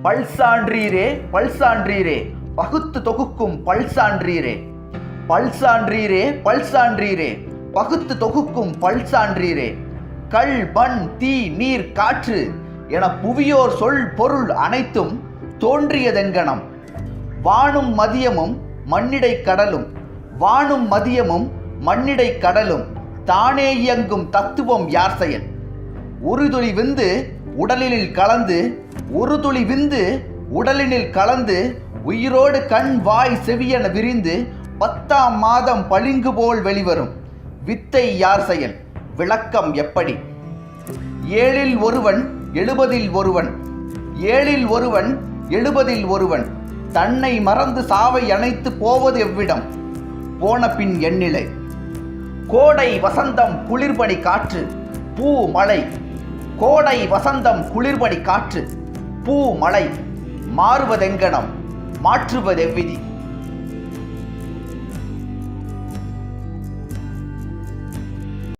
பல்சான்றீரே பல்சான்றீரே. பகுத்து தொகுக்கும் பல்சான்றீரே. பல்சான்றீரே பல்சான்றீரே. பகுத்து தொகுக்கும் பல்சான்றீரே. கல் மண் தீ நீர் காற்று என புவியோர் சொல் பொருள் அனைத்தும் தோன்றியதெங்கனம் வானும் மதியமும் மண்ணிடை கடலும். வானும் மதியமும் மண்ணிடை கடலும். தானே இயங்கும் தத்துவம் யார் செயல்? ஒரு துளி விந்து உடலில் கலந்து ஒரு துளி விந்து உடலினில் கலந்து உயிரோடு கண் வாய் செவியென விரிந்து பத்தாம் மாதம் பளிங்கு போல் வெளிவரும். வித்தை யார் செயல்? விளக்கம் எப்படி? ஏழில் ஒருவன் எழுபதில் ஒருவன். ஏழில் ஒருவன் எழுபதில் ஒருவன். தன்னை மறந்து சாவை அணைத்து போவது எவ்விடம்? போன பின் எண்ணிலை. கோடை வசந்தம் குளிர்பனி காற்று பூ மழை. கோடை வசந்தம் குளிர்பனி காற்று. பூ மலை மாறுவதெங்கனம் மாற்றுவதெவ்விதி?